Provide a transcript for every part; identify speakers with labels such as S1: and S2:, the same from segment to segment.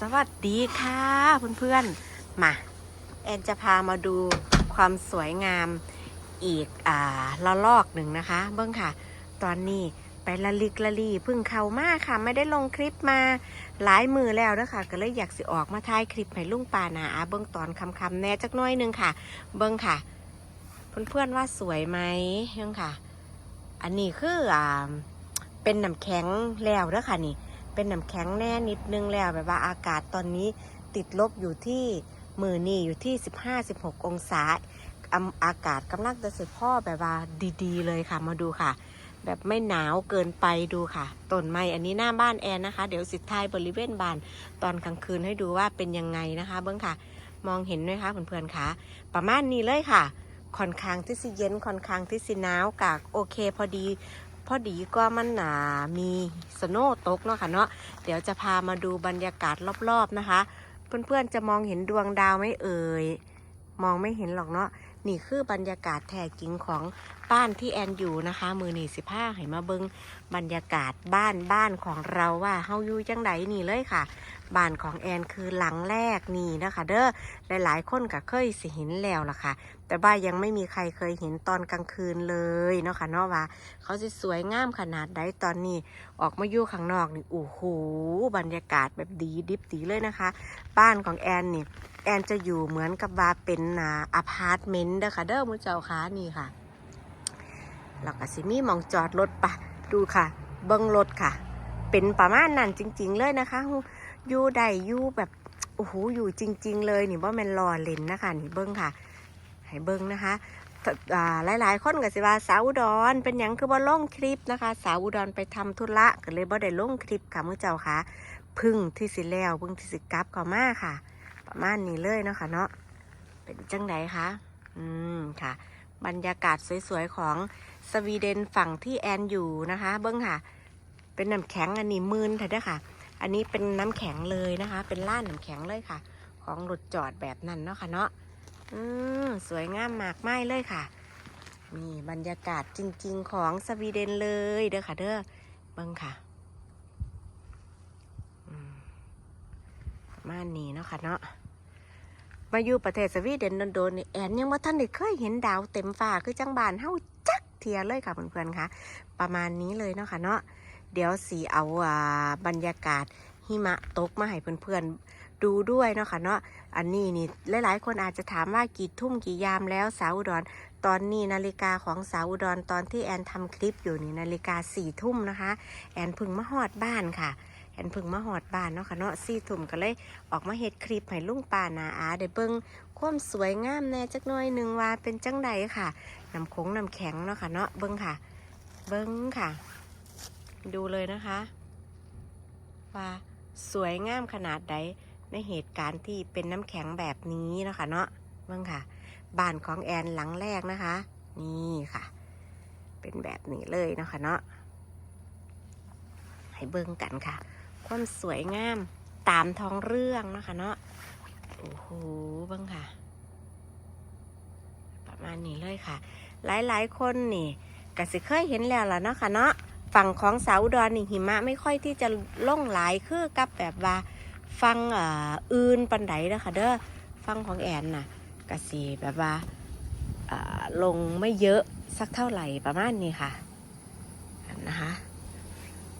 S1: สวัสดีค่ะเพื่อนๆ มา แอนจะพามาดูความสวยงามอีกอ่าละลอกหนึ่งนะคะ เบิ้งค่ะ ตอนนี้ไปละลิกละลีพึ่งเข้ามากค่ะ ไม่ได้ลงคลิปมาหลายมือแล้วนะคะก็เลยอยากสิออกมาถ่ายคลิปให้ลุงปานาเบิ้งตอนคำๆแน่จักน้อยหนึงค่ะ เบิ้งค่ะ เพื่อนๆว่าสวยไหมเบิ้งค่ะ อันนี้คืออ่าเป็นน้ำแข็งแล้วเด้อค่ะนี่ เป็นน้ำแข็งแน่นิดนึงแล้วแบบว่าอากาศตอนนี้ติดลบอยู่ที่มือนี่อยู่ที่ 15-16 องศาอากาศกำลังจะสิพ่อแบบว่าดี ๆ เลยค่ะมาดูค่ะ แบบไม่หนาวเกินไปดูค่ะต้นไม้อันนี้หน้าบ้านแอนนะคะ เดี๋ยวสิทายบริเวณบ้านตอนกลางคืนให้ดูว่าเป็นยังไงนะคะ เบิ้องค่ะ มองเห็นไหมคะเพื่อนๆคะประมาณนี้เลยค่ะค่อนข้างที่สิเย็นค่อนข้างที่สิหนาวกากโอเค พอดี พอดีก็มันหนามีสโนว์ตกเนาะค่ะเนาะเดี๋ยวจะพามาดูบรรยากาศรอบๆนะคะ เพื่อนๆจะมองเห็นดวงดาวไม่เอ่ยมองไม่เห็นหรอกเนาะนี่คือบรรยากาศแท้จริงของบ้านที่แอนอยู่นะคะ มือหนีสิผ้าให้มาเบิงบรรยากาศบ้านบ้านของเราว่าเฮาอยู่จังไดนี่เลยค่ะ บ้านของแอนคือหลังแรกนี่นะคะ เด้อหลายๆคนก็เคยสิเห็นแล้วล่ะค่ะ แต่ว่ายังไม่มีใครเคยเห็นตอนกลางคืนเลยเนาะค่ะเนาะว่า เขาจะสวยงามขนาดใดตอนนี้ ออกมาอยู่ข้างนอกนี่โอ้โหบรรยากาศแบบดีดิบดีเลยนะคะ บ้านของแอนนี่แอนจะอยู่เหมือนกับว่าเป็นอาพาร์ตเมนต์เด้อค่ะเด้อมุเจ้าค่ะนี่ค่ะ แล้วก็สิมีมองจอดรถปะดูค่ะ เบิ้งรถค่ะ เป็นประมาณนั้นจริง ๆ เลยนะคะอยู่ใดอยู่แบบโอ้โหอยู่จริง ๆ เลยนี่ว่าแมนรอเล่นนะคะนี่เบิ้งค่ะให้เบิ้งนะคะหลายๆคนก็สิว่าสาวอุดรเป็นหยังคือบ่ลงคลิปนะคะ สาวอุดรไปทำธุระก็เลยบ่ได้ลงคลิปค่ะมื้อเจ้าค่ะพึ่งที่สิแล้วพึ่งที่สิกลับเข้ามาค่ะ ประมาณนี้เลยเนาะค่ะเนาะเป็นจังไดคะอืมค่ะ บรรยากาศสวยๆ ของสวีเดนฝั่งที่แอนอยู่นะคะ เบิ้งค่ะ เป็นน้ำแข็งอันนี้มืนเถอะเด้อค่ะ อันนี้เป็นน้ำแข็งเลยนะคะ เป็นล้านน้ำแข็งเลยค่ะ ของรถจอดแบบนั้นเนาะค่ะเนาะอืมสวยงามมากไม้เลยค่ะนี่บรรยากาศจริง ๆ ของสวีเดนเลยเด้อค่ะเด้อเบิ่งค่ะมประมาณนี้เนาะค่ะเนาะ มาอยู่ประเทศสวีเดนโดนๆนี่แอนยังว่าท่านได้เคยเห็นดาวเต็มฟ้าคือจังบานเฮาจักเทียเลยค่ะเพื่อนๆค่ะ ประมาณนี้เลยเนาะค่ะเนาะเดี๋ยวสีเอาบรรยากาศหิมะตกมาให้เพื่อนๆดูด้วยเนาะค่ะเนาะอันนี้นี่หลายๆ คนอาจจะถามว่ากี่ทุ่มกี่ยามแล้วสาวอุดร ตอนนี้นาฬิกาของสาวอุดรตอนที่แอนทำคลิปอยู่นี่นาฬิกาสี่ทุ่มนะคะ แอนพึ่งมาหอดบ้านค่ะ แอนพึ่งมาหอดบ้านเนาะค่ะเนาะสี่ทุ่มก็เลยออกมาเฮ็ดคลิปให้ลุงป่านาอาได้เบิ่งความสวยงามแน่จักหน่อยหนึ่งว่าเป็นจังใดค่ะน้ำคงน้ำแข็งเนาะค่ะเนาะเบิ่งค่ะ เบิ่งค่ะ ดูเลยนะคะ ว่าสวยงามขนาดใดในเหตุการณ์ที่เป็นน้ำแข็งแบบนี้นะคะเนาะเบิ่งค่ะบ้านของแอนหลังแรกนะคะ นี่ค่ะ เป็นแบบนี้เลยเนาะคะเนาะให้เบิ่งกันค่ะ ความสวยงามตามท้องเรื่องนะคะเนาะโอ้โหบิ่งค่ะ ประมาณนี้เลยค่ะ หลายๆ คนนี่ก็สิเคยเห็นแล้วล่ะเนาะค่ะเนาะฝั่งของสาวอุดรนี่หิมะไม่ค่อยที่จะล่งหลายคือกับแบบว่าฟังอ,อ,อื่นปันไดนะคะเด้อฟังของแอนน่ะกะสีแบบว่าอ่อลงไม่เยอะสักเท่าไหร่ประมาณนี้ค่ะนะคะ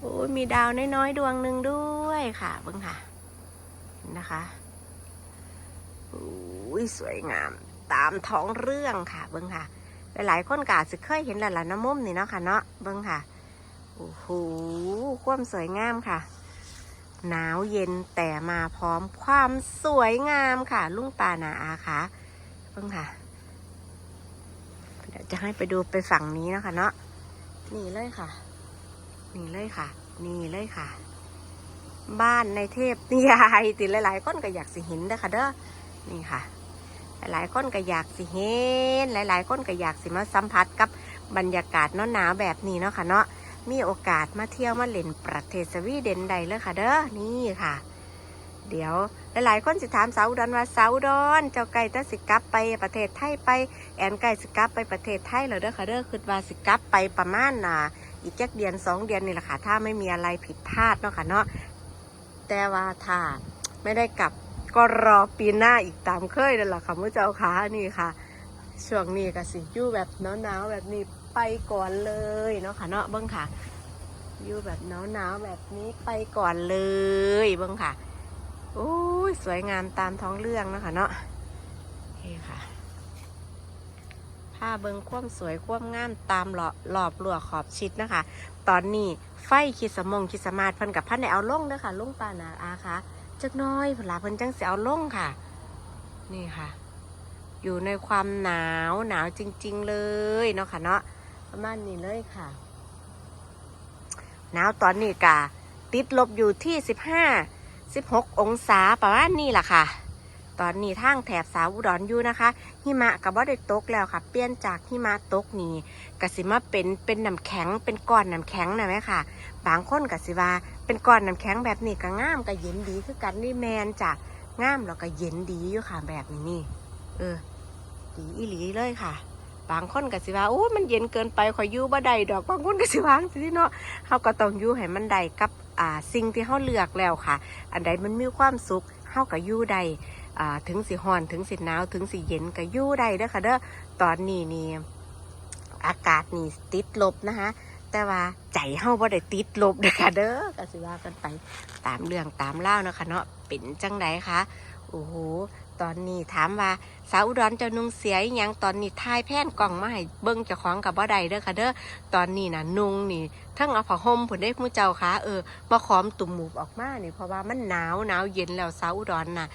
S1: โอ้ยมีดาวน้อยๆ ดวงหนึ่งด้วยค่ะเบิ่งค่ะ นะคะโอ้ยสวยงาม ตามท้องเรื่องค่ะ เบิ่งค่ะ หลายๆคนกาจจะเคยเห็นแล้วล่ะน้ำมุมนี่เนาะค่ะเนาะเบิ่งค่ะโอ้โหความสวยงามค่ะ หนาวเย็นแต่มาพร้อมความสวยงามค่ะ ลุงปานาอาค่ะเพิ่งค่ะเดี๋ยวจะให้ไปดูไปฝั่งนี้นะคะเนาะนี่เลยค่ะ นี่เลยค่ะ นี่เลยค่ะ บ้านในเทพนิยายติหลายๆคนก็อยากสิเห็นเด้อค่ะเด้อนี่ค่ะ หลายๆคนก็อยากสิเห็น หลายๆคนก็อยากสิมาสัมผัสกับบรรยากาศหนาวๆแบบนี้เนาะค่ะเนาะมีโอกาสมาเที่ยวมาเล่นประเทศสวีเดนใดเลยค่ะเด้อนี่ค่ะ เดี๋ยวหลายๆคนสิถามสาวอุดรว่าสาวอุดรเจ้าไก่ตสิกลับไปประเทศไทยไป แอนไก่สิกลับไปประเทศไทยแล้วเด้อค่ะเด้อคือว่าสิกลับไปประมาณน่ะ อีกแค่เดือนสองเดือนนี่แหละค่ะ ถ้าไม่มีอะไรผิดพลาดเนาะค่ะเนาะแต่ว่าถ้าไม่ได้กลับก็รอปีหน้าอีกตามเคยนั่นแหละค่ะมื่อเจ้าค่ะนี่ค่ะ ช่วงนี้ก็สิยู่แบบหนาวๆแบบนี้ไปก่อนเลยเนาะค่ะเนาะเบิ้งค่ะยู่แบบหนาวๆแบบนี้ไปก่อนเลยเบิ้งค่ะโอ้ยสวยงามตามท้องเรื่องเนาะค่ะเนาะโอเคค่ะ ผ้าเบิ้งคว่ำสวยคว่ำงามตามหลอหลอบหลวขอบชิดนะคะ ตอนนี้ไฟคิดสมงคิดสมาธิเพิ่นกับพันในเอาล่งเด้อค่ะลงปานาอาค่ะจักน้อยเวลาเพิ่นจังสิเอาล่งค่ะ นี่ค่ะ อยู่ในความหนาวหนาวจริง ๆ เลยเนาะค่ะเนาะประมาณนี้เลยค่ะ หนาวตอนนี้กะติดลบอยู่ที่สิบห้าสิบหกองศาประมาณนี้แหละค่ะ ตอนนี้ทางแถบสาวอุดรอยู่นะคะ หิมะกับว่าได้ตกแล้วค่ะ เปลี่ยนจากหิมะตกนี่กสิมาเป็นเป็นน้ำแข็งเป็นก้อนน้ำแข็งนะไหมค่ะ บางคนกสิว่าเป็นก้อนน้ำแข็งแบบนี้ก็งามก็เย็นดีคือกันนี่แมนจ้ะงามแล้วก็เย็นดีอยู่ค่ะแบบนี้นี่ เออ ดีอีหลีเลยค่ะ บางคนก็สิว่าโอ้มันเย็นเกินไปขอยยู่บ่ได้ดอกบางคนก็สิว่าจังสิเนาะเขาก็ต้องอยู่ให้มันได้กับอ่าสิ่งที่เขาเลือกแล้วค่ะ อันใดมันมีความสุขเขาก็อยู่ได้ ถึงสิฮ้อนถึงสิหนาวถึงสิเย็นก็อยู่ได้เด้อค่ะเด้อตอนนี้นี่อากาศนี่ติดลบนะคะแต่ว่าใจเฮาบ่ได้ติดลบเด้อค่ะเด้อก็สิว่ากันไปตามเรื่องตามเล่าเนาะค่ะเนาะเป็นจังไดคะโอ้โห ตอนนี้ถามว่าสาวอุดรเจ้านุ่งเสียยังตอนนี้ทายแผ่นกล่องมาให้เบิ้งเจ้าของกับบ่ได้เด้อค่ะเด้อตอนนี้น่ะนุ่งนี่ทั้งเอาผ้าห่มผุนได้ผู้เจ้าค่ะเออมาขอมตุ่มหมูบออกมานี่เพราะว่ามันหนาวหนาวเย็นแล้วสาวอุดรน่ะ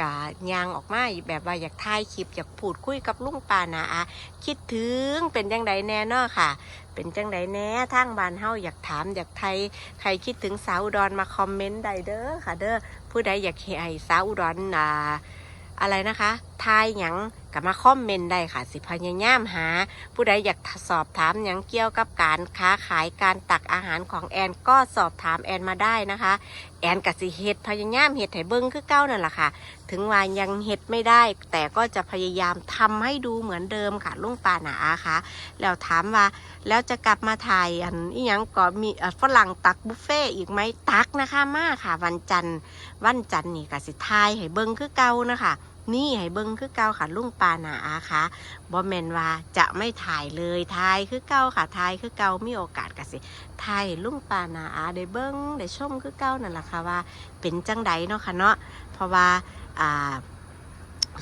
S1: กะยางออกมาแบบว่าอยากถ่ายคลิปอยากพูดคุยกับลุงป่านาอาคิดถึงเป็นจังไดแน่นาะค่ะ เป็นจังไดแน่ทางบ้านเฮาอยากถามอยากไทยใครคิดถึงสาวอุดรมาคอมเมนต์ใดเด้อค่ะเด้อผู้ใดอยากให้สาวอุดรอ่า อะไรนะคะทายหยังก็มาคอมเมนต์ได้ค่ะ สิพยายามหา ผู้ใดอยากสอบถามหยังเกี่ยวกับการค้าขายการตักอาหารของแอนก็สอบถามแอนมาได้นะคะ แอนกับสิเฮ็ดพยายามเฮ็ดให้เบิ้งคือเก้านั่นแหละค่ะ ถึงว่ายังเฮ็ดไม่ได้ แต่ก็จะพยายามทำให้ดูเหมือนเดิมค่ะลุงปาหนาค่ะแล้วถามว่าแล้วจะกลับมาถ่ายอันอีหยังก็มีฝรั่งตักบุฟเฟ่อีกไหมตักนะคะมากค่ะ วันจันทร์วันจันทร์นี่ก็สิทายให้เบิ่งคือเก่านะคะ นี่ให้เบิ่งคือเก่าค่ะลุงปานาอาค่ะบ่แมนว่าจะไม่ถ่ายเลยทายคือเก่าค่ะทายคือเก่ามีโอกาสก็สิทายให้ลุงปานาอาได้เบิ่งได้ชมคือเก่านั่นแหละค่ะว่า เป็นจังใดเนาะค่ะเนาะเพราะว่าอ่า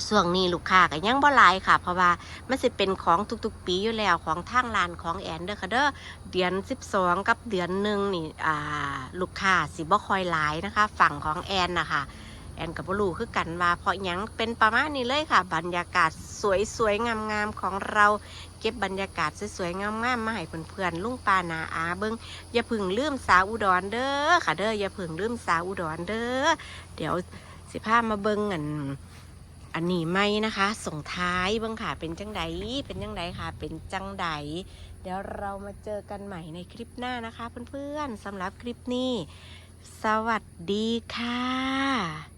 S1: ส่วงนี้ลูกค้าก็ยังบ่หลายค่ะ เพราะว่ามันสิเป็นของทุกๆ ปีอยู่แล้วของทางร้านของแอนเด้อค่ะเด้อเดือน 12 กับเดือนหนึ่งนี่อ่าลูกค้าสิบ่ค่อยหลายนะคะ ฝั่งของแอนนะคะ แอนกับบลูคือกันว่าเพราะยังเป็นประมาณนี้เลยค่ะ บรรยากาศสวยๆงามๆของเราเก็บบรรยากาศสวยๆงามๆมาให้เพื่อนๆลุงปานาอาเบิงอย่าพึ่งลืมสาวอุดรเด้อค่ะเด้ออย่าพึ่งลืมสาวอุดรเด้อเดี๋ยวสิพามาเบิงอันอันนี้ไม่นะคะ ส่งท้ายเบิงค่ะเป็นจังไดเป็นจังไดค่ะ เป็นจังไดเดี๋ยวเรามาเจอกันใหม่ในคลิปหน้านะคะ เพื่อนๆสำหรับคลิปนี้ สวัสดีค่ะ